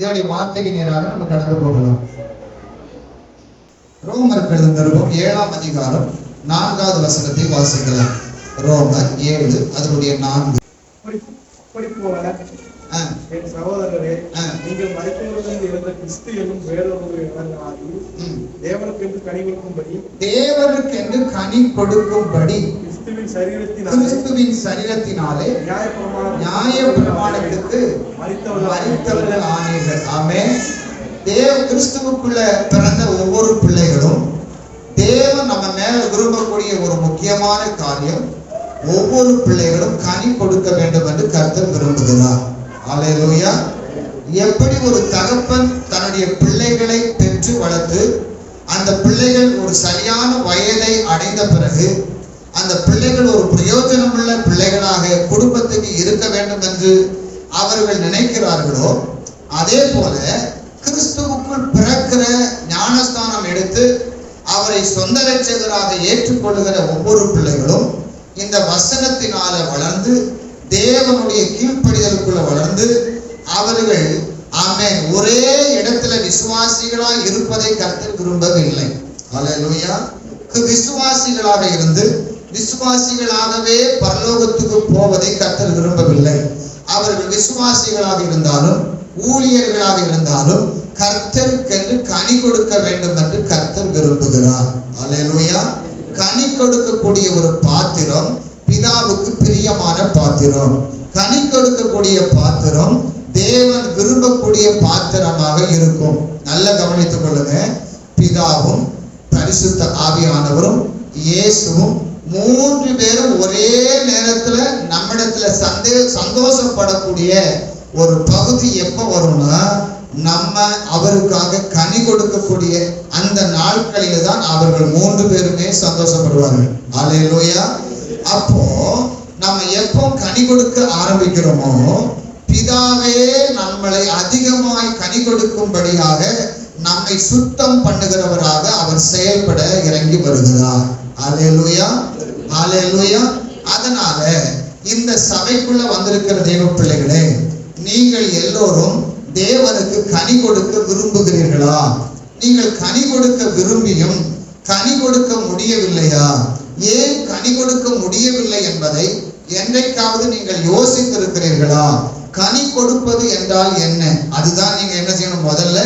இதனுடைய வார்த்தைக்கு நேராக நம்ம கடந்து போகலாம். ரோமர் நிருபம் ஏழாம் அதிகாரம் நான்காவது வசனத்தை வாசிக்கலாம். ரோமர் ஏழு அதனுடைய நான்கு. என் சகோதரரே. நீங்கள் மறைப்பவர்கள் இருந்த கிறிஸ்து என்னும் வேறொரு. தேவனுக்கு என்று கனி கொடுக்கும்படி தேவனுக்கென்று கனி கொடுக்கும்படி கிறிஸ்துவின் சரீரத்தினாலே கிறிஸ்துவின் சரீரத்தினாலே நியாயப்பிரமாணம் நியாய பிரமாணத்துக்கு மறித்தவர்கள் ஆனீர்கள் ஆமே தேவ கிறிஸ்துவுக்குள்ள பிறந்த ஒவ்வொரு பிள்ளைகளும் தேவன் நம்ம மேல விரும்பக்கூடிய ஒரு முக்கியமான காரியம் ஒவ்வொரு பிள்ளைகளும் கனி கொடுக்க வேண்டும் என்று கர்த்தர் விரும்புகிறார். அல்லேலூயா எப்படி ஒரு தகப்பன் தன்னுடைய பிள்ளைகளை பெற்று வளர்த்து அந்த பிள்ளைகள் ஒரு சரியான வயதை அடைந்த பிறகு அந்த பிள்ளைகள் ஒரு பிரயோஜனமுள்ள பிள்ளைகளாக குடும்பத்துக்கு இருக்க வேண்டும் என்று அவர்கள் நினைக்கிறார்களோ அதே போல கிறிஸ்துவுக்குள் பிறக்கிற ஞானஸ்தானம் எடுத்து அவரை சொந்த ரட்சகராக ஏற்றுக்கொள்கிற ஒவ்வொரு பிள்ளைகளும் இந்த வசனத்தினால வளர்ந்து தேவனுடைய கீழ்ப்படிதலுக்குள்ள வளர்ந்து அவர்கள் ஆமே ஒரே இடத்துல விசுவாசிகளாய் இருப்பதை கர்த்தர் விரும்பவில்லை. விசுவாசிகளாக இருந்து விசுவாசிகளாகவே பரலோகத்துக்கு போவதை கத்தல் விரும்பவில்லை. அவர்கள் விசுவாசிகளாக இருந்தாலும் ஊழியர்களாக இருந்தாலும் கர்த்தருக்கென்று கனி கொடுக்க வேண்டும் என்று கர்த்தர் விரும்புகிறார். அல்லேலூயா கனி கொடுக்கக்கூடிய ஒரு பாத்திரம் பிதாவுக்கு பிரியமான பாத்திரம். கனி கொடுக்கக்கூடிய பாத்திரம் தேவன் விரும்பக்கூடிய பாத்திரமாக இருக்கும். நல்ல கவனித்துக் கொள்ளுங்க. பிதாவும் பரிசுத்த ஆவியானவரும் இயேசுவும் மூன்று பேரும் ஒரே நேரத்துல நம்மிடத்துல சந்தே சந்தோஷப்படக்கூடிய ஒரு பகுதி எப்ப வரும்னா நம்ம அவருக்காக கனி கொடுக்கக்கூடிய அந்த நாட்களில தான் அவர்கள் மூன்று பேருமே சந்தோஷப்படுவார்கள். அல்லேலூயா அப்போ நம்ம எப்போ கனி கொடுக்க ஆரம்பிக்கிறோமோ பிதாவே நம்மளை அதிகமாய் கனி கொடுக்கும்படியாக நம்மை சுத்தம் பண்ணுகிறவராக அவர் செயல்பட இறங்கி வருகிறார். அதனால இந்த சபைக்குள்ள வந்திருக்கிற தெய்வ பிள்ளைகளே நீங்கள் எல்லோரும் தேவனுக்கு கனி கொடுக்க விரும்புகிறீர்களா? நீங்கள் கனி கொடுக்க விரும்பியும் கனி கொடுக்க முடியவில்லையா? ஏன் கனி கொடுக்க முடியவில்லை என்பதை என்றைக்காவது நீங்கள் யோசித்திருக்கிறீர்களா? கனி கொடுப்பது என்றால் என்ன? அதுதான் நீங்க என்ன செய்யணும் முதல்ல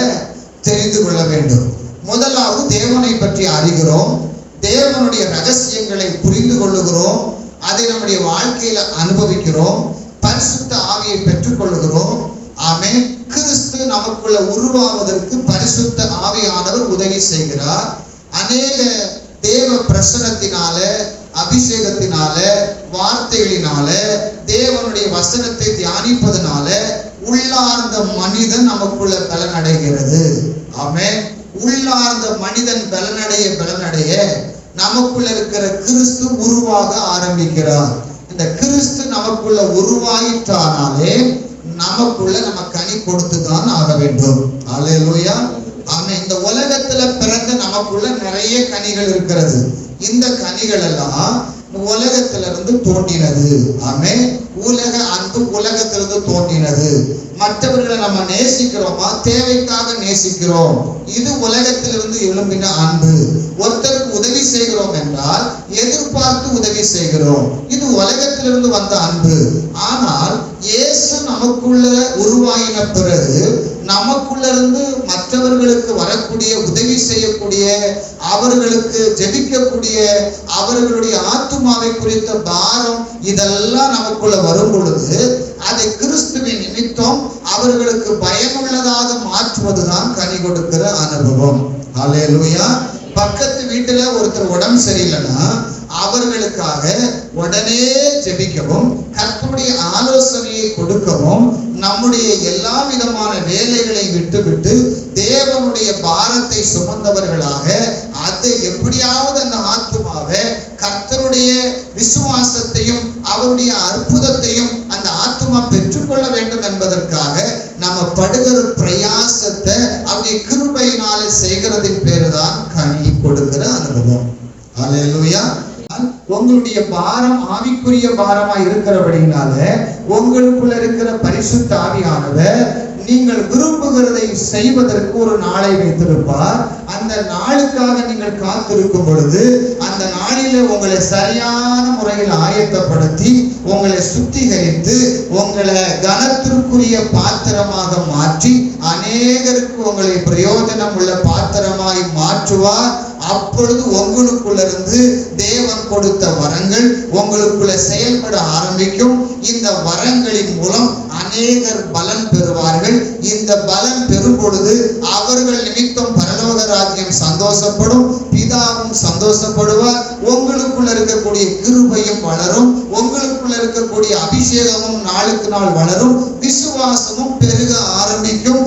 தெரிந்து கொள்ள வேண்டும். முதலாவது தேவனை பற்றி அறிகிறோம். தேவனுடைய ரகசியங்களை புரிந்து கொள்ளுகிறோம். அதை நம்முடைய வாழ்க்கையில அனுபவிக்கிறோம். பரிசுத்த ஆவியை பெற்றுக்கொள்ளுகிறோம் ஆமே கிறிஸ்து நமக்குள்ள உருவாவதற்கு பரிசுத்த ஆவியானவர் உதவி செய்கிறார். அநேக தேவ பிரசனத்தினால அபிஷேகத்தினால வார்த்தைகளினால தேவனுடைய வசனத்தை தியானிப்பதனால உள்ளார்ந்த மனிதன் நமக்குள்ள பலனடைகிறது. ஆமே உள்ளார்ந்த மனிதன் பலனடைய பலனடைய நமக்குள்ள இருக்கிற கிறிஸ்து உருவாக ஆரம்பிக்கிறார். இந்த கிறிஸ்து நமக்குள்ள உருவாயிட்டானாலே நமக்குள்ள நம்ம கனி கொடுத்துதான் ஆக வேண்டும். அல்லேலூயா ஆமே இந்த உலகத்துல பிறந்த நமக்குள்ள நிறைய கனிகள் இருக்கிறது. இந்த கனிகள் எல்லாம் உலகத்துல இருந்து தோன்றினது. ஆமே உலக அன்பு உலகத்திலிருந்து தோன்றினது. மற்றவர்களை நம்ம நேசிக்கிறோமா? தேவைக்காக நேசிக்கிறோம். இது உலகத்திலிருந்து எழும்பின அன்பு. ஒருத்தர் உதவி செய்கிறோம் என்றால் எதிர்பார்த்து உதவி செய்கிறோம். இது உலகத்திலிருந்து வந்த அன்பு. ஆனால் இயேசு நமக்குள்ள உருவாயின பிறகு நமக்குள்ள இருந்து மற்றவர்களுக்கு வரக்கூடிய உதவி செய்யக்கூடிய அவர்களுக்கு ஜெபிக்கக்கூடிய அவர்களுடைய ஆத்துமாவை குறித்த பாரம் இதெல்லாம் நமக்குள்ள வரும் பொழுது அதை கிறிஸ்துவின் நிமித்தம் அவர்களுக்கு பயனுள்ளதாக மாற்றுவதுதான் கனி கொடுக்கிற அனுபவம். அலையலுயா பக்கத்து வீட்டுல ஒருத்தர் உடம்பு சரியில்லைன்னா அவர்களுக்காக உடனே ஜெபிக்கவும் கற்பனுடைய ஆலோசனையை கொடுக்கவும் நம்முடைய எல்லா விதமான வேலைகளை விட்டுவிட்டு தேவனுடைய பாரத்தை சுமந்தவர்களாக அதை எப்படியாவது அந்த ஆத்துமாவை கர்த்தருடைய விசுவாசத்தையும் அவருடைய அற்புதத்தையும் அந்த பெற்றுக்கொள்ள வேண்டும் என்பதற்காக நம்ம படுகிற பிரயாசத்தை அவருடைய கிருபையினால செய்கிறதின் பேரு தான் கனி கொடுக்கிற அனுபவம். அல்லேலூயா உங்களுடைய பாரம் ஆவிக்குரிய பாரமா இருக்கிறபடினால உங்களுக்குள்ள இருக்கிற பரிசுத்த ஆவியானவர் நீங்கள் விரும்புகிறதை செய்வதற்கு ஒரு நாளை வைத்திருப்பார். அந்த நாளுக்காக நீங்கள் காத்திருக்கும் பொழுது அந்த நாளிலே உங்களை சரியான முறையில் ஆயத்தப்படுத்தி உங்களை சுத்திகரித்து உங்களை கனத்திற்குரிய பாத்திரமாக மாற்றி அநேகருக்கு உங்களை பிரயோஜனம் உள்ள பாத்திரமாய் மாற்றுவார். அப்பொழுது உங்களுக்குள்ளிருந்து தேவன் கொடுத்த வரங்கள் உங்களுக்குள்ள செயல்பட ஆரம்பிக்கும். இந்த வரங்களின் மூலம் அநேகர் பலன் பெறுவார்கள். இந்த பலன் பெறும் பொழுது அவர்கள் நிமித்தம் பரலோக ராஜ்யம் சந்தோஷப்படும். பிதாவும் சந்தோஷப்படுவார். உங்களுக்குள்ள இருக்கக்கூடிய கிருபையும் வளரும். உங்களுக்குள்ள இருக்கக்கூடிய அபிஷேகமும் நாளுக்கு நாள் வளரும். விசுவாசமும் பெருக ஆரம்பிக்கும்.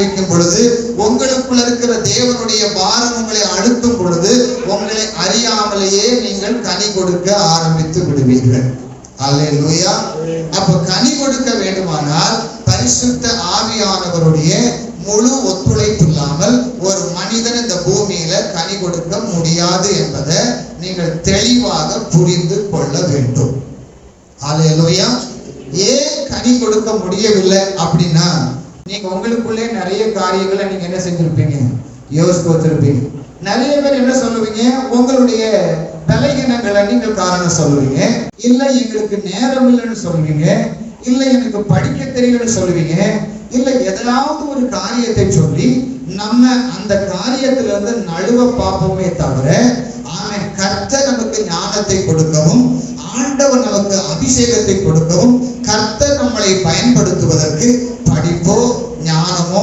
பெருக ஆரம்பிக்கும் பொழுது உங்களுக்குள்ள இருக்கிற தேவனுடைய பாரம் உங்களை அழுத்தும் பொழுது உங்களை அறியாமலேயே நீங்கள் கனி கொடுக்க ஆரம்பித்து விடுவீர்கள். அல்லேலூயா அப்ப கனி கொடுக்க வேண்டுமானால் பரிசுத்த ஆவியானவருடைய முழு ஒத்துழைப்பு இல்லாமல் ஒரு மனிதன் இந்த பூமியில கனி கொடுக்க முடியாது என்பதை நீங்கள் தெளிவாக புரிந்து கொள்ள வேண்டும். அல்லேலூயா ஏன் கனி கொடுக்க முடியவில்லை அப்படின்னா நீங்க உங்களுக்குள்ளே நிறைய காரியங்களை நீங்க என்ன செஞ்சிருப்பீங்க? யோசித்து வச்சிருப்பீங்க நிறைய பேர் என்ன சொல்லுவீங்க? உங்களுடைய பலகீனங்களை நீங்கள் காரணம் சொல்லுவீங்க. இல்ல எங்களுக்கு நேரம் இல்லைன்னு சொல்லுவீங்க. இல்ல எனக்கு படிக்க தெரியலன்னு சொல்லுவீங்க. இல்ல ஏதாவது ஒரு காரியத்தை சொல்லி நம்ம அந்த காரியத்துல இருந்து நழுவ பார்ப்போமே தவிர அவன் கர்த்தர் நமக்கு ஞானத்தை கொடுக்கவும் ஆண்டவர் நமக்கு அபிஷேகத்தை கொடுக்கவும் கர்த்தர் நம்மளை பயன்படுத்துவதற்கு படிப்போ ஞானமோ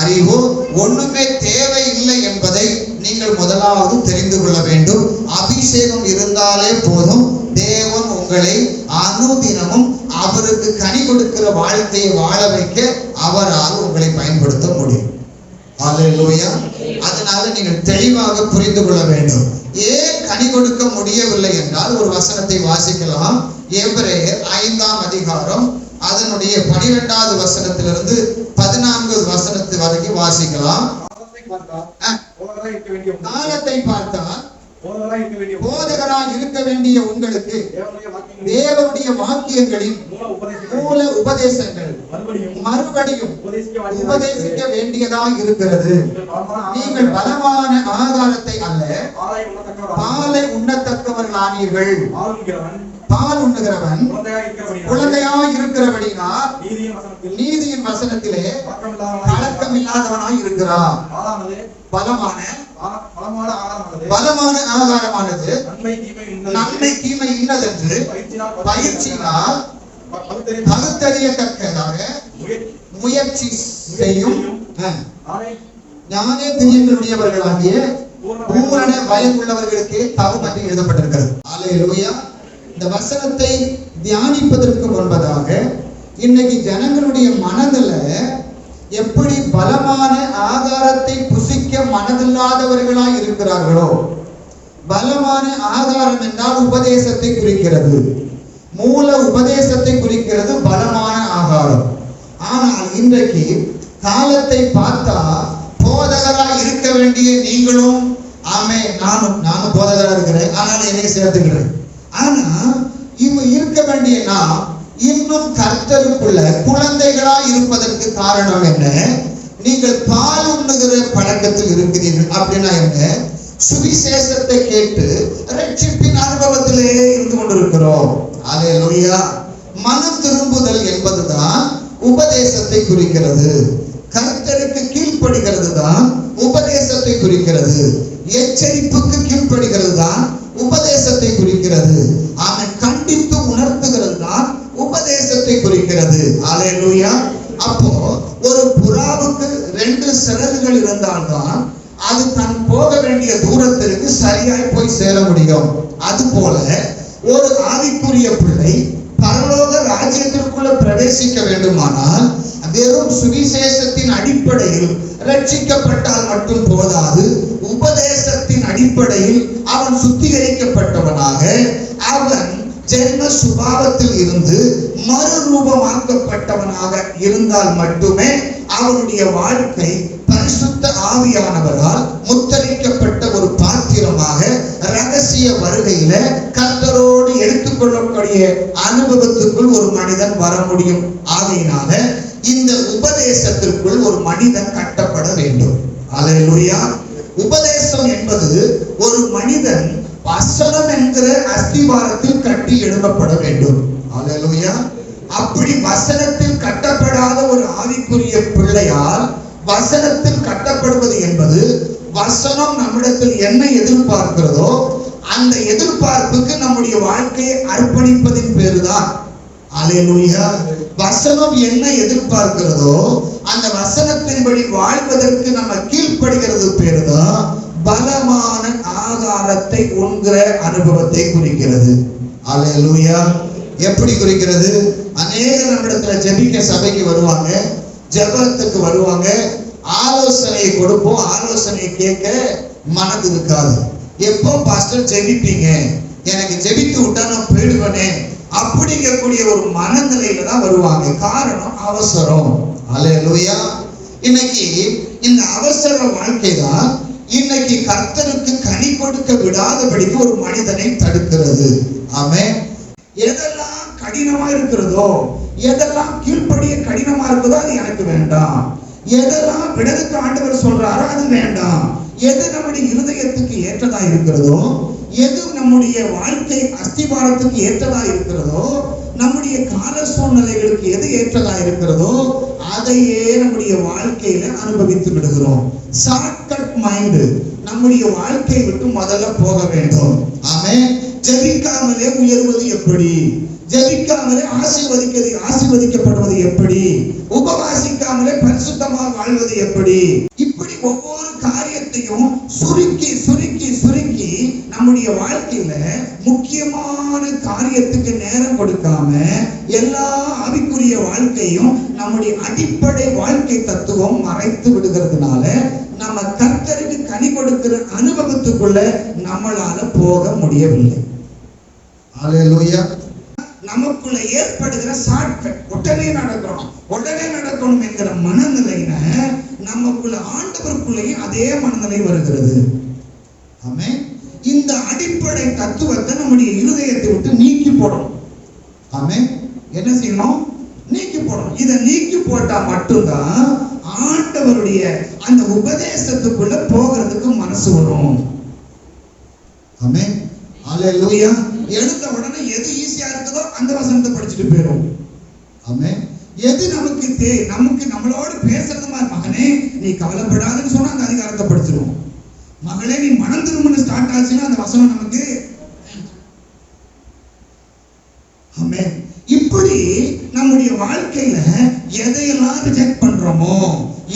அறிவோ ஒண்ணுமே தேவை இல்லை என்பதை நீங்கள் முதலாவது தெரிந்து கொள்ள வேண்டும். அபிஷேகம் இருந்தாலே போதும். தேவன் உங்களை அனுதினமும் அவருக்கு கனி கொடுக்கிற வாழ்க்கையை வாழ வைக்க அவரால் உங்களை பயன்படுத்த முடியும். அல்லேலூயா அதனால நீங்கள் தெளிவாக புரிந்து கொள்ள வேண்டும். ஏன் கனி கொடுக்க முடியவில்லை என்றால் ஒரு வசனத்தை வாசிக்கலாம். எபிரேயர் ஐந்தாம் அதிகாரம் அதனுடைய பனிரெண்டாவது வசனத்திலிருந்து பதினான்காவது வசனத்து வரைக்கும் வாசிக்கலாம். காலத்தை பார்த்தால் அஹ், போதகராய் இருக்க வேண்டிய உங்களுக்கு- தேவனுடைய வாக்கியங்களின் மூல உபதேசங்கள். மறுபடியும் உபதேசிக்க வேண்டியதாக இருக்கிறது. நீங்கள் பலமான ஆகாரத்தை அல்ல பாலை உண்ணத்தக்கவர்கள் ஆனீர்கள் பால் உண்ணுகிறவன் குழந்தையாய் இருக்கிறபடினால் நீதியின் வசனத்தில் பழக்கம் இல்லாதவனாய் இருக்கிறான். பலமான பலமான ஆகாரமானது நன்மை தீமை இன்னதென்று பயிற்சியினால் பகுத்தறியத்தக்கதாக முயற்சி. செய்யும். ஞானே திரியங்களுடையவர்களாகிய பூரண பூரண பயம் உள்ளவர்களுக்கு தவம் என்று எழுதப்பட்டிருக்கிறது. அல்லேலூயா இந்த வசனத்தை தியானிப்பதற்கு முன்பதாக இன்னைக்கு ஜனங்களுடைய மனதில் எப்படி பலமான ஆதாரத்தை புசிக்க மனதில்லாதவர்களாய் இருக்கிறார்களோ? பலமான ஆதாரம் என்றால் உபதேசத்தை குறிக்கிறது. மூல உபதேசத்தை குறிக்கிறது பலமான ஆகாரம். ஆனால் இன்றைக்கு காலத்தை பார்த்தா போதகராக இருக்க வேண்டிய நீங்களும் ஆமே நானும் நானும் போதகராக இருக்கிறேன். ஆனால் என்னை சேர்த்துக்கிறேன். ஆனா இவங்க இருக்க வேண்டிய நாம் இன்னும் கர்த்தருக்குள்ள குழந்தைகளா இருப்பதற்கு காரணம் என்ன? நீங்கள் பால் உண்ணுகிற பழக்கத்தில் இருக்கிறீர்கள். அப்படின்னா என்ன? சுவிசேஷத்தை கேட்டு ரட்சிப்பின் அனுபவத்திலே இருந்து கொண்டிருக்கிறோம். அல்லேலூயா மனம் திரும்புதல் என்பதுதான் உபதேசத்தை குறிக்கிறது. கர்த்தருக்கு கீழ்ப்படுகிறது தான் உபதேசத்தை குறிக்கிறது. எச்சரிப்புக்கு கீழ்ப்படுகிறது தான் உபதேசத்தை குறிக்கிறது. அவன் கண்டித்து உணர்த்துகிறது தான் உபதேசத்தை குறிக்கிறது. அல்லேலூயா அப்போ ஒரு புறாவுக்கு ரெண்டு சிறகுகள் இருந்தால்தான் அது தன் போக வேண்டிய தூரத்திற்கு சரியாய் போய் சேர முடியும். அது போல ஒரு ஆவிக்குரிய பிள்ளை பரலோக ராஜ்யத்திற்குள்ள பிரவேசிக்க வேண்டுமானால் வெறும் சுவிசேஷத்தின் அடிப்படையில் ரட்சிக்கப்பட்டால் மட்டும் போதாது உபதேசத்தின் அடிப்படையில் அவன் சுத்திகரிக்கப்பட்டவனாக அவன் ஜென்ம சுபாவத்தில் இருந்து மறுரூபமாக்கப்பட்டவனாக இருந்தால் மட்டுமே அவனுடைய வாழ்க்கை பரிசுத்த ஆவியானவரால் முத்தரிக்கப்பட்ட ஒரு பாத்திரமாக ரகசிய வருகையில கத்தரோடு எடுத்துக்கொள்ளக்கூடிய அனுபவத்துக்குள் ஒரு மனிதன் வர முடியும். ஆகையினால இந்த உபதேசத்திற்குள் ஒரு மனிதன் கட்டப்பட வேண்டும். அலையலுயா உபதேசம் என்பது ஒரு மனிதன் வசனம் என்கிற அஸ்திவாரத்தில் கட்டி எழுப்பப்பட வேண்டும். அலையலுயா அப்படி வசனத்தில் கட்டப்படாத ஒரு ஆவிக்குரிய பிள்ளையால் வசனத்தில் கட்டப்படுவது என்பது வசனம் நம்மிடத்தில் என்ன எதிர்பார்க்கிறதோ அந்த எதிர்பார்ப்புக்கு நம்முடைய வாழ்க்கையை அர்ப்பணிப்பதின் பேருதான். வசனம் என்ன எதிர்பார்க்கிறதோ அந்த வசனத்தின்படி வாழ்வதற்கு நம்ம கீழ்ப்படுகிறது பேருதான் பலமான ஆகாரத்தை உண்கிற அனுபவத்தை குறிக்கிறது. அலையலூயா எப்படி குறிக்கிறது? அநேக நம்மிடத்துல ஜெபிக்க சபைக்கு வருவாங்க ஜெபத்துக்கு வருவாங்க ஆலோசனையை கொடுப்போம் ஆலோசனையை கேட்க மனது இருக்காது. எப்போ பாஸ்டர் ஜெபிப்பீங்க? எனக்கு ஜெபித்து விட்டா நான் போயிடுவேனே. அப்படிங்கக்கூடிய ஒரு மனநிலையில தான் வருவாங்க. காரணம் அவசரம். அல்லேலூயா இன்னைக்கு இந்த அவசர வாழ்க்கை தான் இன்னைக்கு கர்த்தருக்கு கனி கொடுக்க விடாதபடிக்கு ஒரு மனிதனை தடுக்கிறது. ஆமே எதெல்லாம் கடினமா இருக்கிறதோ எதெல்லாம் கீழ்ப்படிய கடினமா இருக்குதோ அது எனக்கு வேண்டாம். எதெல்லாம் விடதுக்கு ஆண்டவர் சொல்றாரோ அது வேண்டாம். எது நம்முடைய இருதயத்துக்கு ஏற்றதா இருக்கிறதோ எது நம்முடைய வாழ்க்கை அஸ்திபாரத்துக்கு ஏற்றதா இருக்கிறதோ நம்முடைய கால சூழ்நிலைகளுக்கு எது ஏற்றதா இருக்கிறதோ அதையே நம்முடைய வாழ்க்கையில அனுபவித்து விடுகிறோம். ஷார்ட்கட் மைண்டு நம்முடைய வாழ்க்கையை விட்டு முதல்ல போக வேண்டும். ஆமே ஜபிக்காமலே உயர்வது எப்படி? ஜபிக்காமலே ஆசீர்வதிக்கிறது ஆசீர்வதிக்கப்படுவது எப்படி? உபவாசிக்காமலே பரிசுத்தமாக வாழ்வது எப்படி? இப்படி ஒவ்வொரு காரியத்தையும் சுருக்கி சுருக்கி சுருக்கி நம்முடைய வாழ்க்கையில முக்கியமான காரியத்துக்கு நேரம் கொடுக்காம எல்லா ஆவிக்குரிய வாழ்க்கையும் நம்முடைய அடிப்படை வாழ்க்கை தத்துவம் மறைத்து விடுகிறதுனால நம்ம கர்த்தருக்கு கனி கொடுக்கிற அனுபவத்துக்குள்ள நம்மளால போக முடியவில்லை. அலையலூயா நமக்குள்ள ஏற்படுகிற ஷார்ட்கட் உடனே நடக்கணும் உடனே நடக்கணும் என்கிற மனநிலையில நமக்குள்ள ஆண்டவருக்குள்ளேயும் அதே மனநிலை வருகிறது. ஆமே இந்த அடிப்படை தத்துவத்தை நம்முடைய இருதயத்தை விட்டு நீக்கி போடணும். ஆமே என்ன செய்யணும்? நீக்கி போடணும். இதை நீக்கி போட்டா மட்டும்தான் ஆண்டவருடைய அந்த உபதேசத்துக்குள்ள போகிறதுக்கு மனசு வரும். ஆமே அலையா எழுந்த உடனே எது ஈஸியா இருக்குதோ அந்த வசனத்தை படிச்சுட்டு போயிடும் ஆமே எது நமக்கு தே நமக்கு நம்மளோட பேசுறது மாதிரி மகனே நீ கவலைப்படாதுன்னு சொன்னா அந்த அதிகாரத்தை படிச்சிருவோம். மகளே நீ மனம் திரும்புன்னு ஸ்டார்ட் ஆச்சுன்னா அந்த வசனம் நமக்கு ஆமே இப்படி நம்முடைய வாழ்க்கையில எதையெல்லாம் ரிஜெக்ட் பண்றோமோ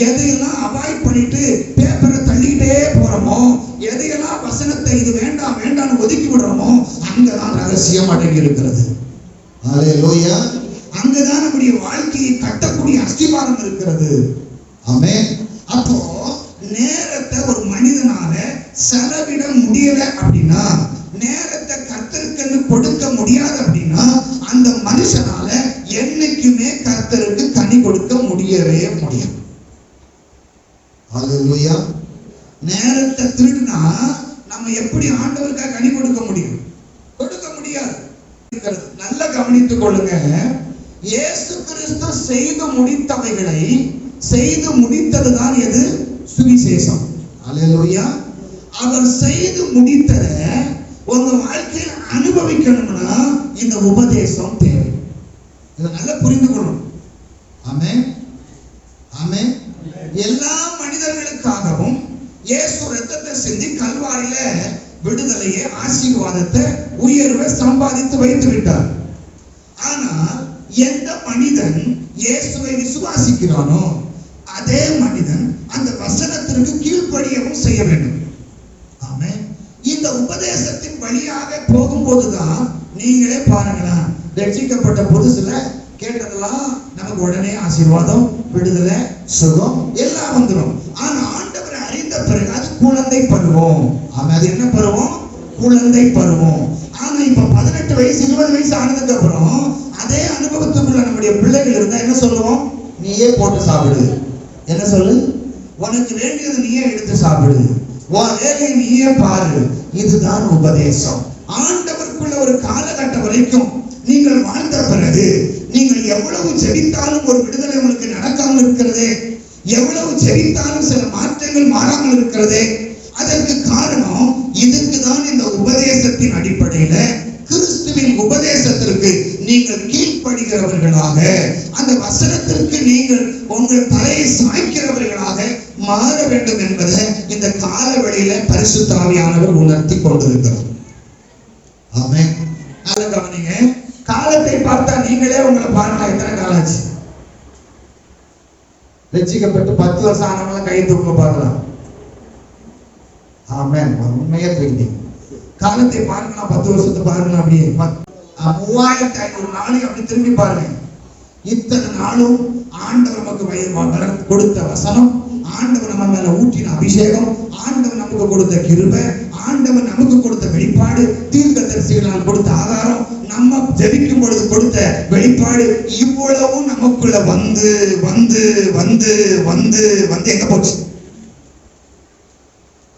எதையெல்லாம் அவாய்ட் பண்ணிட்டு பேப்பரை தள்ளிக்கிட்டே போறோமோ எதையெல்லாம் வசனத்தை இது வேண்டாம் வேண்டாம்னு ஒதுக்கி விடுறோமோ அங்கதான் ரகசியம் அடங்கி இருக்கிறது. அல்லேலூயா அங்கதான் நம்முடைய வாழ்க்கையை கட்டக்கூடிய அஸ்திவாரம் இருக்கிறது. ஆமே அப்போ நேரத்தை ஒரு மனிதனால செலவிட முடியல அப்படின்னா நேரத்தை கர்த்தருக்குன்னு கொடுக்க முடியாது அப்படின்னா அந்த மனுஷனால என்னைக்குமே கர்த்தருக்கு கனி கொடுக்க முடியவே முடியும் நேரத்தை திருடினா நம்ம எப்படி ஆண்டவருக்காக கனி கொடுக்க முடியும். புரிந்து கொள்ளுங்க இயேசு கிறிஸ்து செய்து முடித்தவைகளை செய்து முடித்ததுதான் எது? சுவிசேஷம். அல்லேலூயா. அவர் செய்து முடித்ததை உங்க வாழ்க்கையில் அனுபவிக்கணும்னா இந்த உபதேசம் தேவை. இதை நல்லா புரிந்து கொள்ளணும் ஆமே ஆமே எல்லா மனிதர்களுக்காகவும் இயேசு ரத்தத்தை செஞ்சு கல்வாரியில விடுதலையை ஆசீர்வாதத்தை உயர்வை சம்பாதித்து வைத்து விட்டார். எந்த மனிதன் இயேசுவை விசுவாசிக்கிறானோ அதே மனிதன் அந்த வசனத்திற்கு கீழ்ப்படியவும் செய்ய வேண்டும். ஆமே. இந்த உபதேசத்தின் வழியாக போகும்போதுதான் நீங்களே பாருங்களேன் ரட்சிக்கப்பட்ட புதுசுல கேட்டதெல்லாம் நமக்கு உடனே ஆசீர்வாதம் விடுதலை சுகம் எல்லாம் வந்துடும் ஆனா ஆண்டவரை அறிந்த பிறகு அது குழந்தை பருவம். ஆமா அது என்ன பருவம்? குழந்தை பருவம். ஆனா இப்ப பதினெட்டு வயசு இருபது வயசு ஆனதுக்கு அப்புறம் அதே அனுபவத்துக்குள்ள நம்முடைய பிள்ளைகள் இருந்தா என்ன சொல்லுவோம்? நீயே போட்டு சாப்பிடு. என்ன சொல்லு? உனக்கு வேண்டியது நீயே எடுத்து சாப்பிடு. உன் வேலையை நீயே பாரு. இதுதான் உபதேசம். ஆண்டவருக்குள்ள ஒரு காலகட்டம் வரைக்கும் நீங்கள் வாழ்ந்த பிறகு நீங்கள் எவ்வளவு ஜெபித்தாலும் ஒரு விடுதலை உங்களுக்கு நடக்காமல் இருக்கிறதே எவ்வளவு ஜெபித்தாலும் சில மாற்றங்கள் மாறாமல் இருக்கிறதே அதற்கு காரணம் இதுக்கு தான் இந்த உபதேசத்தின் அடிப்படையில கிறிஸ்துவின் வசனத்திற்கு நீங்கள் கீழ்ப்படுகிறவர்களாக அந்த வசனத்திற்கு நீங்கள் உங்கள் தலையை சாய்க்கிறவர்களாக மாற வேண்டும் என்பதை இந்த கால காலவெளியில பரிசுத்தாவியானவர் உணர்த்தி கொண்டிருக்கிறார் ஆமென். அதை கவனிங்க. காலத்தை பார்த்தா நீங்களே உங்களை பாருங்க எத்தனை காலம் ஆச்சு ரட்சிக்கப்பட்டு பத்து வருஷம் ஆனவங்கள கை தூக்க பார்க்கலாம் ஆமே உண்மையா தெரியும் காலத்தை பாருங்களா பத்து வருஷத்தை பாருங்களா அப்படியே. மூவாயிரத்தி ஐநூறு நாளைக்கு அப்படி திரும்பி பாருங்க. இத்தனை நாளும் ஆண்டவர் நமக்கு கொடுத்த வசனம் ஆண்டவர் நம்ம மேல ஊற்றின அபிஷேகம் ஆண்டவர் நமக்கு கொடுத்த கிருபை ஆண்டவர் நமக்கு கொடுத்த வெளிப்பாடு தீர்க்க தரிசிகளால் கொடுத்த ஆதாரம் நம்ம ஜெபிக்கும் பொழுது கொடுத்த வெளிப்பாடு இவ்வளவும் நமக்குள்ள வந்து வந்து வந்து வந்து வந்து எங்க போச்சு?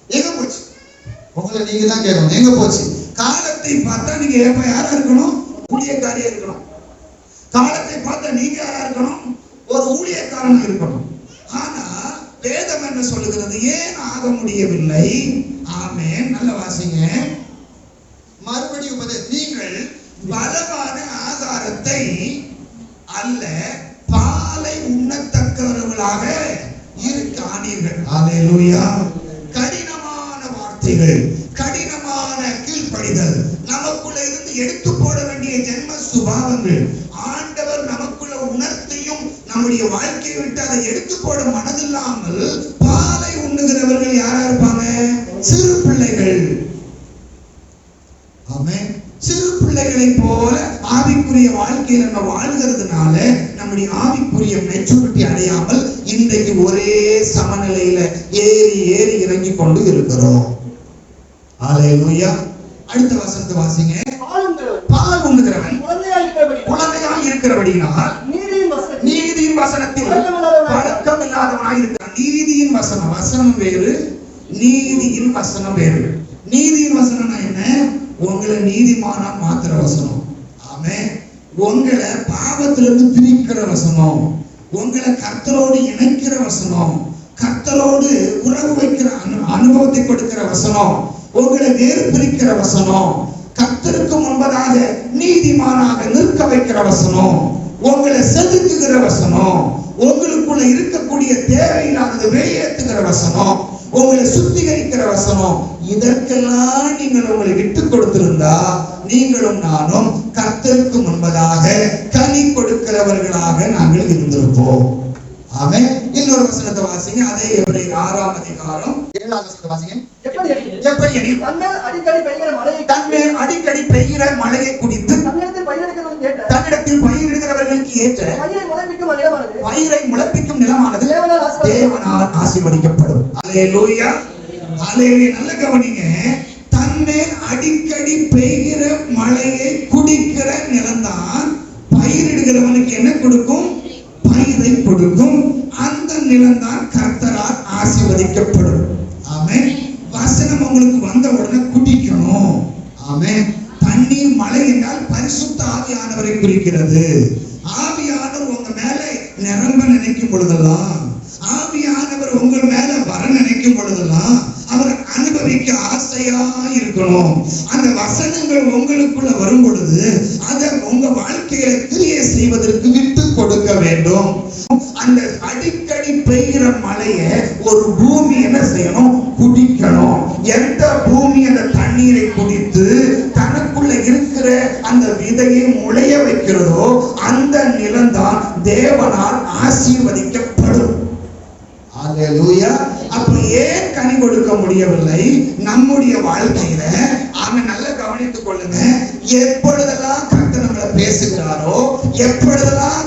எங்க போச்சு? உங்களை நீங்க தான் கேட்கணும். எங்க போச்சு? காலத்தை பார்த்தா நீங்க எப்ப யாரா இருக்கணும்? ஊழியக்காரியா இருக்கணும். காலத்தை பார்த்தா நீங்க யாரா இருக்கணும்? ஒரு ஊழியக்காரனா இருக்கணும். ஆனா வேதம் என்ன சொல்லுகிறது? ஏன் ஆக முடியவில்லை? ஆமே நல்ல வாசிங்க. மறுபடியும் உபதே- நீங்கள் பலமான ஆகாரத்தை அல்ல பாலை உண்ணத்தக்கவர்களாக இருக்க ஆனீர்கள் கடினமான வார்த்தைகள் கடினமான கீழ்ப்படிதல் நமக்குள்ள இருந்து எடுத்து போட வேண்டிய ஜென்ம சுபாவங்கள். ஆண்டவர் நமக்குள்ள உணர்த்தியும் நம்முடைய வாழ்க்கையை விட்டு அதை எடுத்து போட மனதில்லாமல் பாலை உண்ணுகிறவர்கள் யாரா இருப்பாங்க? சிறு பிள்ளைகள். ஆமென். சிறு பிள்ளைகளை போல ஆவிக்குரிய வாழ்க்கையில நம்ம வாழ்கிறதுனால நம்முடைய ஆவிக்குரிய மெச்சூரிட்டி அடையாமல் இன்றைக்கு ஒரே சமநிலையில ஏறி ஏறி இறங்கி கொண்டு இருக்கிறோம். ஹalleluya. அடுத்த வசனத்தை வாசிங்க ஆளுங்கிறவன் பால் உண்ணுகிறவன் குழந்தையா இருக்கிறபடி நீதியின் வசனத்தில். பழக்கம் இல்லாதவனாய் இருக்கிறான் நீதியின் வசனம் வசனம் வேறு நீதியின் வசனம் வேறு. நீதியின் வசனம்னா என்ன? உங்களை நீதிமானா மாத்துற வசனம். ஆமே உங்களை பாவத்திலிருந்து பிரிக்கிற வசனம். உங்களை கர்த்தரோடு இணைக்கிற வசனம். கர்த்தரோடு உறவு வைக்கிற அனு- அனுபவத்தை கொடுக்கிற வசனம். உங்களை வேறு பிரிக்கிற வசனம். கத்திற்கு முன்பதாக நீதிமானாக நிற்க வைக்கிற வசனம் உங்களை செதுக்குகிற வசனம் உங்களுக்குள்ள இருக்கக்கூடிய தேவையில்லாதது வெளியேற்றுகிற வசனம் உங்களை சுத்திகரிக்கிற வசனம் இதற்கெல்லாம் நீங்கள் உங்களை விட்டு கொடுத்திருந்தா நீங்களும் நானும் கர்த்தருக்கு முன்பதாக கனி கொடுக்கிறவர்களாக நாங்கள் இருந்திருப்போம். ஆமென். இன்னொரு வசனத்தை வாசிங்க. அதே எபிரேயர் ஆறாம் அதிகாரம். ஏழாம் வசனத்தை வாசிங்க. எப்படி எப்படி அடிக்கடி பெய்கிற மழையை தன்மேல் அடிக்கடி பெய்கிற மழையை குடித்து தன்னிடத்தில் பயிரிடுகிறவர்களுக்கு ஏற்ற பயிரை முளைப்பிக்கும் நிலமானது. தேவனால் ஆசீர்வதிக்கப்படும். ஆசீர்வதிக்கப்படும். அல்லேலூயா அல்லேலூயா நல்ல கவனிங்க. தன்மேல் அடிக்கடி பெய்கிற மழையை குடிக்கிற நிலம்தான் பயிரிடுகிறவனுக்கு என்ன கொடுக்கும்? அந்த அந்த விதையை முளைய வைக்கிறதோ அந்த நிலம்தான் தேவனால் ஆசீர்வதிக்கப்படும். அல்லேலூயா அப்ப ஏன் கனி கொடுக்க முடியவில்லை. நம்முடைய வாழ்க்கையில அவன் நல்லா கவனித்துக் கொள்ளுங்க. எப்பொழுதெல்லாம் கர்த்தர் நம்மளை பேசுகிறாரோ எப்பொழுதெல்லாம்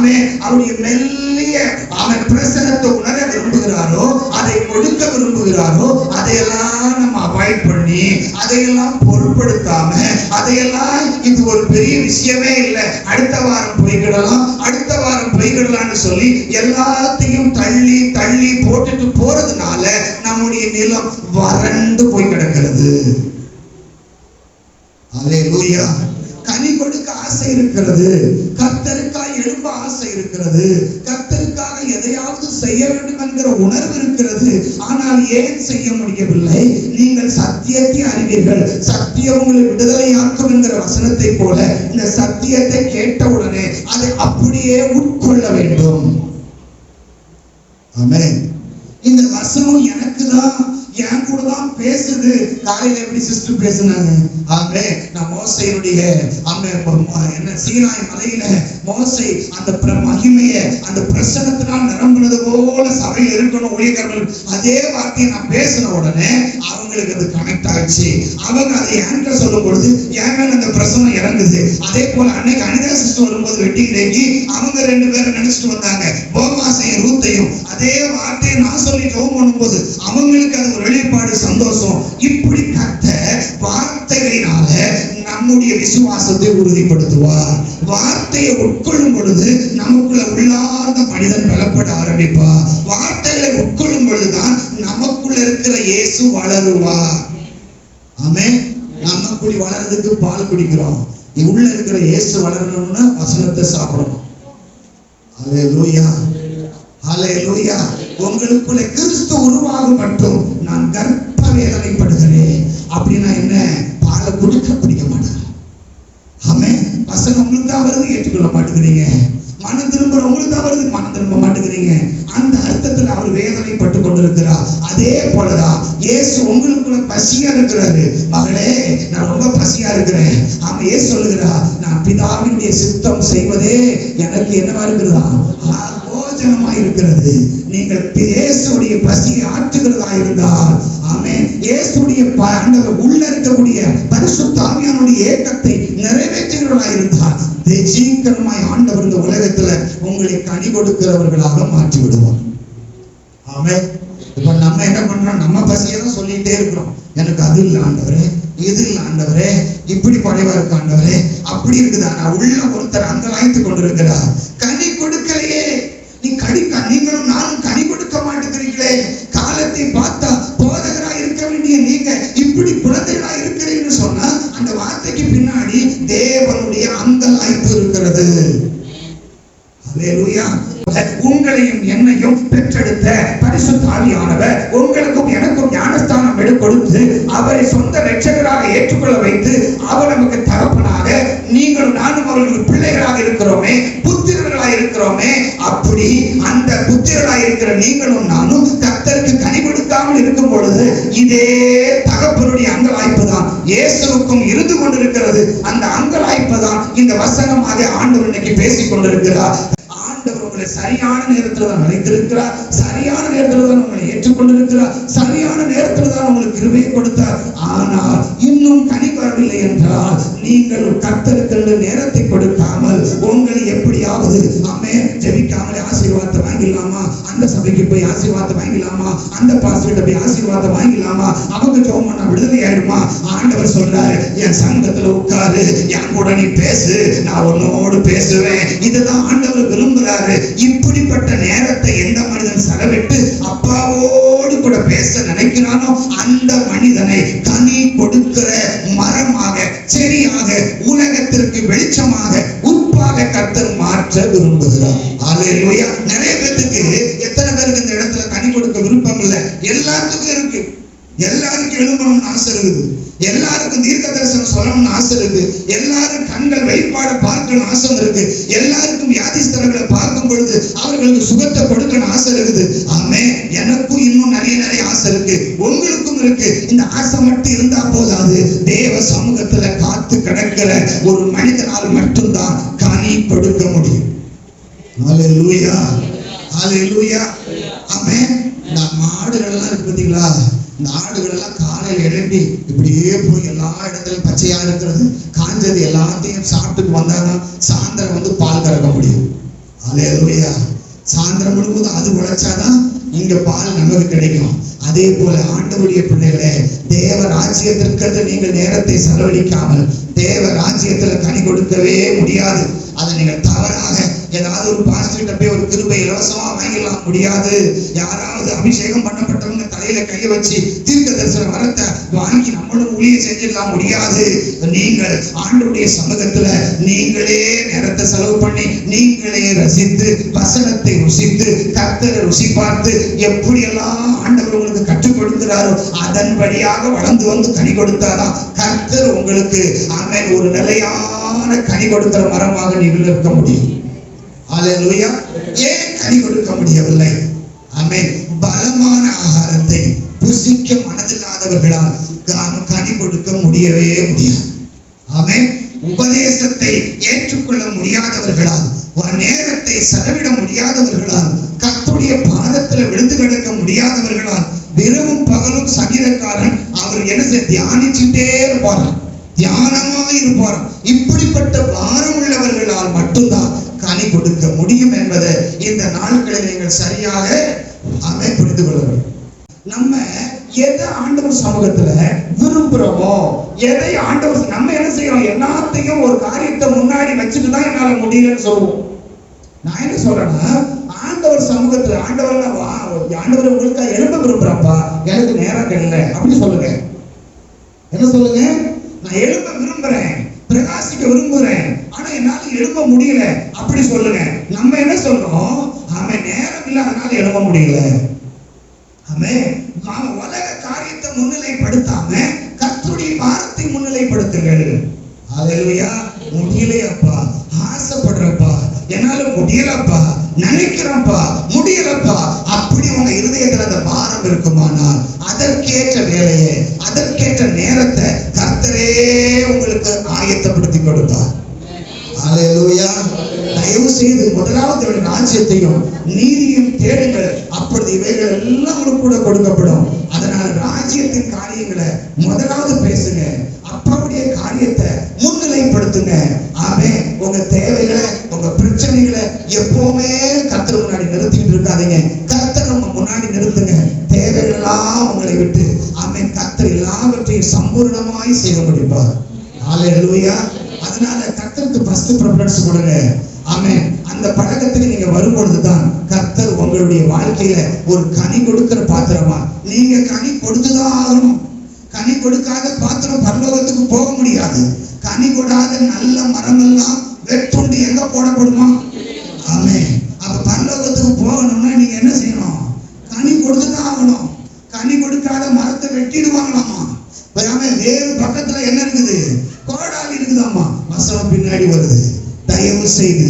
அவன் அவருடைய மெல்லிய அவன் பிரசனத்தை உணர விரும்புகிறாரோ அதை கொடுக்க விரும்புகிறாரோ அதையெல்லாம் நம்ம அவாய்ட் பண்ணி அதையெல்லாம் பொருட்படுத்தாம அதையெல்லாம் இது ஒரு பெரிய விஷயமே இல்லை. அடுத்த வாரம் போய்கிடலாம் அடுத்த வாரம் போய்கிடலாம்னு சொல்லி எல்லாத்தையும் தள்ளி தள்ளி போட்டுட்டு போறதுனால நம்முடைய நிலம் வறண்டு போய் கிடக்கிறது. அல்லேலூயா கனி கொடுக்க ஆசை இருக்கிறது. கர்த்தருக்காய் எழும்ப ஆசை இருக்கிறது. கத்தருக்காக எதையாவது செய்ய வேண்டும் என்கிற உணர்வு இருக்கிறது. ஆனால் ஏன் செய்ய முடியவில்லை? நீங்கள் சத்தியத்தை அறிவீர்கள். சத்தியம் உங்களை விடுதலையாக்கும் என்கிற வசனத்தை போல இந்த சத்தியத்தை கேட்டவுடனே அதை அப்படியே உட்கொள்ள வேண்டும். ஆமென். இந்த வசனம் எனக்கு தான் என் கூட தான் பேசுது. காலையில எப்படி சிஸ்டர் பேசுனாங்க? ஆகவே நான் மோசையினுடைய ஆமே என்ன சீனாய் மலையில மோசை அந்த பிர- மகிமைய அந்த பிரசனத்தினால் நிரம்பினது போல சபையில் இருக்கணும் ஊழியர்கள் அதே வார்த்தையை நான் பேசின உடனே அவங்களுக்கு அது கனெக்ட் ஆயிடுச்சு. அவங்க அதை என்கிட்ட சொல்லும் பொழுது என் அந்த பிரசனம் இறங்குது. அதே போல அன்னைக்கு அனிதா சிஸ்டர் வரும்போது வெட்டி கிடைக்கி அவங்க ரெண்டு பேரும் நினைச்சிட்டு வந்தாங்க. போமாசையும் ரூத்தையும். அதே வார்த்தையை நான் சொல்லி ஜெபம் பண்ணும்போது அவங்களுக்கு அது ஒரு வெளிப்பாடு சந்தோஷம். இப்படி கத்த வார்த்தைகளினால நம்முடைய விசுவாசத்தை உறுதிப்படுத்துவார். வார்த்தையை உட்கொள்ளும் பொழுது நமக்குள்ள உள்ளார்ந்த மனிதன் பலப்பட ஆரம்பிப்பார். வார்த்தைகளை உட்கொள்ளும் பொழுதுதான் நமக்குள்ள இருக்கிற இயேசு வளருவார். ஆமே நம்ம குடி வளர்றதுக்கு பால் குடிக்கிறோம். உள்ள இருக்கிற இயேசு வளரணும்னா வசனத்தை சாப்பிடணும். அது லூயா அலையலுயா உங்களுக்குள்ள கிறிஸ்து உருவாகும் மட்டும் நான் கர்ப்ப வேதனைப்படுகிறேன் அப்படின்னா என்ன? பாலை குடிக்க பிடிக்க மாட்டேன் ஆமே வசனம் உங்களுக்கு தான் வருது ஏற்றுக்கொள்ள மாட்டேங்கிறீங்க. மனம் திரும்புற உங்களுக்கு தான் வருது மனம் திரும்ப மாட்டேங்கிறீங்க. அந்த அர்த்தத்தில் அவர் வேதனைப்பட்டு கொண்டிருக்கிறார். அதே போலதான் இயேசு உங்களுக்குள்ள பசியா இருக்கிறாரு. மகளே நான் ரொம்ப பசியா இருக்கிறேன். ஆமா ஏ சொல்லுகிறா நான் பிதாவினுடைய சித்தம் செய்வதே எனக்கு என்னவா இருக்கிறதா? போஜனமா இருக்கிறது நீங்கள் இயேசுடைய பசியை ஆற்றுகிறதா இருந்தால் ஆமே இயேசுடைய உள்ள இருக்கக்கூடிய பரிசுத்த ஆவியானுடைய ஏக்கத்தை நிறைவேற்றுகிறதா இருந்தால் சீக்கிரமாய் ஆண்டவர் இந்த உலகத்துல உங்களை கனி கொடுக்கிறவர்களாக மாற்றி விடுவார் ஆமே இப்ப நம்ம என்ன பண்றோம்? நம்ம பசியை தான் சொல்லிட்டே இருக்கிறோம். எனக்கு அது இல்லை ஆண்டவரே இது இல்லை ஆண்டவரே இப்படி குறைவா இருக்கு ஆண்டவரே அப்படி இருக்குதா? நான் உள்ள ஒருத்தர் அங்கலாய்த்து கொண்டிருக்கிறார். நீ கனி நீங்களும் நானும் கனி கொடுக்க மாட்டேங்கிறீங்களே காலத்தை பார்த்தா போதகரா இருக்க வேண்டிய நீங்க இப்படி குழந்தைகளா இருக்கிறீங்கன்னு சொன்னா அந்த வார்த்தைக்கு பின்னாடி தேவனுடைய அந்த வாய்ப்பு இருக்கிறது உங்களையும் என்னையும் பெற்றெடுத்த பரிசுத்த ஆவியானவர் உங்களுக்கும் எனக்கும் ஞானஸ்தானம் எடு கொடுத்து அவரை சொந்த ரட்சகராக ஏற்றுக்கொள்ள வைத்து அவர் நமக்கு தகப்பனாக நீங்களும் நானும் அவர்களுக்கு பிள்ளைகளாக இருக்கிறோமே புத்திரர்களாக இருக்கிறோமே அப்படி அந்த புத்திரர்களாக இருக்கிற நீங்களும் நானும் கத்தருக்கு கனி கொடுக்காமல் இருக்கும் பொழுது இதே தகப்பனுடைய அங்கலாய்ப்பு தான். இயேசுவுக்கும் இருந்து கொண்டிருக்கிறது. அந்த அங்கலாய்ப்பு தான் இந்த வசனமாக ஆண்டவர் இன்னைக்கு பேசிக் கொண்டிருக்கிறார் உங்களை சரியான நேரத்துல தான் அழைத்திருக்கிறார் சரியான நேரத்துல தான் உங்களை ஏற்றுக்கொண்டிருக்கிறார். சரியான நேரத்துல தான் உங்களுக்கு கிருபையை கொடுத்தார். ஆனால் இன்னும் கனி வரவில்லை என்றால் நீங்கள் கத்தருக்கு நேரத்தை கொடுக்காமல் உங்களை எப்படியாவது அம்மே ஜெபிக்காமலே ஆசீர்வாதத்தை வாங்கிடலாமா? அந்த சபைக்கு போய் ஆசீர்வாதத்தை வாங்கிடலாமா? அந்த பாஸ்டர்கிட்ட போய் ஆசீர்வாதத்தை வாங்கிடலாமா? அவங்க ஜோம் பண்ண விடுதலை ஆயிடுமா? ஆண்டவர் சொல்றாரு என் சங்கத்துல உட்காரு என் கூட நீ பேசு நான் உன்னோடு பேசுவேன். இதுதான் ஆண்டவர் விரும்புறாரு. இப்படிப்பட்ட நேரத்தை எந்த மனிதன் செலவிட்டு அப்பாவோடு கூட பேச நினைக்கிறானோ அந்த மனிதனை கனி கொடுக்கிற மரமாக செடியாக உலகத்திற்கு வெளிச்சமாக உப்பாக கர்த்தர் மாற்ற விரும்புகிறார். அல்லேலூயா எல்லாருக்கும் எழும்பணும்னு ஆசை இருக்குது. எல்லாருக்கும் தீர்க்க தரிசனம் சொல்லணும்னு ஆசை இருக்கு எல்லாரும் கண்கள் வெளிப்பாட பார்க்கணும்னு ஆசை இருக்கு எல்லாருக்கும் வியாதிஸ்தர்களை பார்க்கும் பொழுது அவர்களுக்கு சுகத்தை கொடுக்கணும் ஆசை இருக்குது. ஆமே எனக்கும் இன்னும் நிறைய நிறைய ஆசை இருக்கு. உங்களுக்கும் இருக்கு. இந்த ஆசை மட்டும் இருந்தா போதாது. தேவ சமூகத்துல காத்து கிடக்கிற ஒரு மனிதனால் மட்டும்தான் கனி கொடுக்க முடியும். ஹalleluya லூயா ஆமென் இந்த மாடுகள் எல்லாம் இருக்கு பாத்தீங்களா நாடுகள்லாம் காலையில் எல்லாம் இப்படியே போய் எல்லா இடத்துலயும் பச்சையா இருக்கிறது. காஞ்சது எல்லாத்தையும் சாப்பிட்டுட்டு வந்தாதான் சாயந்தரம் வந்து பால் கறக்க முடியும். ஹalleluya. சாயந்தரம் முழுவதும் அது உழைச்சாதான் இங்க பால் நமக்கு கிடைக்கும். அதே போல ஆண்டவருடைய பிள்ளைகளே தேவ ராஜ்யத்திற்கு நீங்கள் நேரத்தை செலவழிக்காமல் தேவ ராஜ்யத்துல கனி கொடுக்கவே முடியாது. அதை நீங்கள் தவறாக ஏதாவது ஒரு பாஸ்டர்கிட்ட போய் ஒரு கிருபை இலவசமா வாங்கிடலாம். முடியாது. யாராவது அபிஷேகம் பண்ணப்பட்ட தலையில கைய வச்சு தீர்க்க தரிசன வரத்தை வாங்கி நம்மளும் ஊழிய செஞ்சிடலாம் முடியாது. நீங்கள் ஆண்டுடைய சமூகத்துல நீங்களே நேரத்தை செலவு பண்ணி நீங்களே ரசித்து வசனத்தை ருசித்து கர்த்தரை ருசி பார்த்து எப்படியெல்லாம் ஆண்டவர் உங்களுக்கு கற்றுக் கொடுக்கிறாரோ அதன்படியாக வளர்ந்து வந்து கனி கொடுத்தாதான் கர்த்தர் உங்களுக்கு அண்ணன் ஒரு நிலையான கனி கொடுக்கிற மரமாக நீங்கள் இருக்க முடியும். ஏன் கனி கொடுக்க முடியவில்லை? அமேன் பலமான ஆகாரத்தை புசிக்க மனதில்லாதவர்களால் நாம் கனி கொடுக்க முடியவே முடியாது. அவன் உபதேசத்தை ஏற்றுக்கொள்ள முடியாதவர்களால் ஒரு நேரத்தை செலவிட முடியாதவர்களால் கத்துடைய பாதத்துல விழுந்து கிடக்க முடியாதவர்களால் தினமும் பகலும் சங்கீதக்காரன் அவர் என்ன தியானிச்சுட்டே இருப்பார்கள் தியானமாக இருப்பாராம் இப்படிப்பட்ட பாரம் உள்ளவர்களால் மட்டும்தான் கனி கொடுக்க முடியும் என்பதை இந்த நாட்களில் நீங்கள் சரியாக அதை புரிந்து கொள்ள வேண்டும். நம்ம எதை ஆண்டவர் சமூகத்துல விரும்புறோமோ எதை ஆண்டவர் நம்ம என்ன செய்யறோம்? எல்லாத்தையும் ஒரு காரியத்தை முன்னாடி வச்சுட்டு தான் என்னால முடியலன்னு சொல்லுவோம். நான் என்ன சொல்றேன்னா ஆண்டவர் சமூகத்துல ஆண்டவர் வா ஆண்டவர் உங்களுக்கு எழுப்ப விரும்புறப்பா எனக்கு நேரம் இல்லை அப்படின்னு சொல்லுங்க. என்ன சொல்லுங்க? நான் எழுப்ப விரும்புறேன் பிரகாசிக்க விரும்புறேன் ஆனா என்னால எழுப்ப முடியல. அப்படி சொல்லுங்க. நம்ம என்ன சொல்றோம்? அவன் நேரம் இல்லாதனால எழுப்ப முடியல. அவன் உலக காரியத்தை முன்னிலைப்படுத்தாம கத்துடைய வாரத்தை முன்னிலைப்படுத்துங்கள். ஹalleluya. முடியலையப்பா. ஆசைப்படுறப்பா. என்னால முடியலப்பா. நினைக்கிறப்பா முடியலப்பா. அப்படி உங்க இருதயத்துல அந்த பாரம் இருக்குமானால் அதற்கேற்ற வேலையை உங்களுக்கு ஆயத்தப்படுத்தி கொடுப்பார் தயவு செய்து முதலாவது ராஜ்யத்தையும் நீதியும் தேடுங்கள். அப்பொழுது இவைகள் எல்லாம் கூட கொடுக்கப்படும். அதனால ராஜ்யத்தின் காரியங்களை முதலாவது பேசுங்க. அப்பாவுடைய காரியத்தை முன்னிலைப்படுத்துங்க. ஆமே உங்க தேவைகளை உங்க பிரச்சனைகளை எப்பவுமே கத்தர் முன்னாடி நிறுத்திட்டு இருக்காதீங்க. கத்தர் உங்க முன்னாடி நிறுத்துங்க. தேவைகள் எல்லாம் உங்களை விட்டு ஆமே கத்தர் எல்லாவற்றையும் சம்பூர்ணமாய் செய்ய முடிப்பார். அதனால கர்த்தருக்கு ஃபர்ஸ்ட் ப்ரிஃபரன்ஸ் கொடுங்க. ஆமே அந்த பழக்கத்துக்கு நீங்க வரும்பொழுது தான் கர்த்தர் உங்களுடைய வாழ்க்கையில ஒரு கனி கொடுக்கிற பாத்திரமா? நீங்க கனி கொடுத்துதான் ஆகணும். கனி கொடுக்காத பாத்திரம் பரலோகத்துக்கு போக முடியாது. கனி கொடாத நல்ல மரமெல்லாம் வெட்டுண்டு எங்க போடப்படுமா ஆமென் அப்ப பரலோகத்துக்கு போகணும்னா நீங்க என்ன செய்யணும் கனி கொடுத்துதான் ஆகணும் கனி கொடுக்காத மரத்தை வெட்டிடுவாங்களாமா ஆமே வேறு பக்கத்துல என்ன இருக்குது கோடாலி இருக்குதாமா வசனம் பின்னாடி வருது தயவு செய்து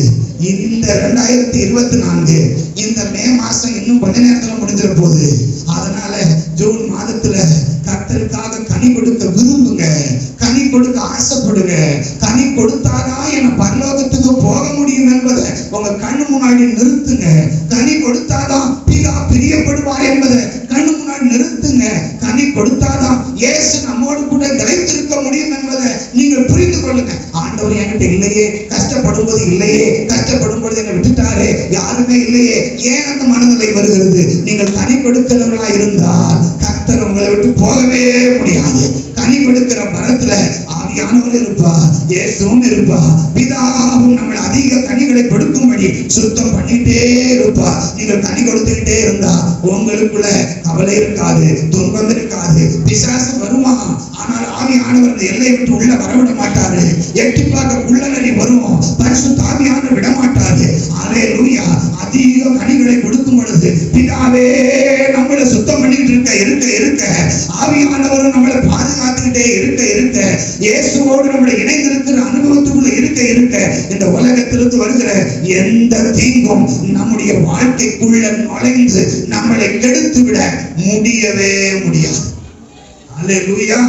இரண்டாயிரத்தி இருபத்தி நான்கு. இந்த மே மாசம் இன்னும் கொஞ்ச நேரத்துல முடிஞ்சிட போகுது முடியாது. கனி மரத்துல ஆவியானவர் இருப்பா இயேசுவும் இருப்பா. பிதாவும் நம்மளை அதிக கனிகளை கொடுக்கும்படி சுத்தம் பண்ணிட்டே இருப்பா. நீங்கள் கனி கொடுத்துக்கிட்டே இருந்தா உங்களுக்குள்ள கவலை இருக்காது துன்பம் இருக்காது பிசாசு வருமா? ஆனால் ஆவியானவர் அந்த எல்லை விட்டு உள்ள வரவிட மாட்டாரு. எட்டி பார்க்க உள்ள நடி வரும்? பரிசு தாவியான விட மாட்டாரு ஆலே லூயா அதிக கனிகளை கொடுக்கும் பொழுது பிதாவே நம்மளை சுத்தம் பண்ணிக்கிட்டு இருக்க இருக்க இருக்க. ஆவியானவர் நம்மளை பாதுகாத்துக்கிட்டே இருக்க இருக்க. இயேசுவோடு நம்மளை இணைந்திருக்கிற அனுபவத்துக்குள்ள இருக்க இருக்க. இந்த உலகத்திலிருந்து வருகிற எந்த தீங்கும் நம்முடைய வாழ்க்கைக்குள்ள நுழைந்து நம்மளை கெடுத்து விட முடியவே முடியாது. அல்லேலூயா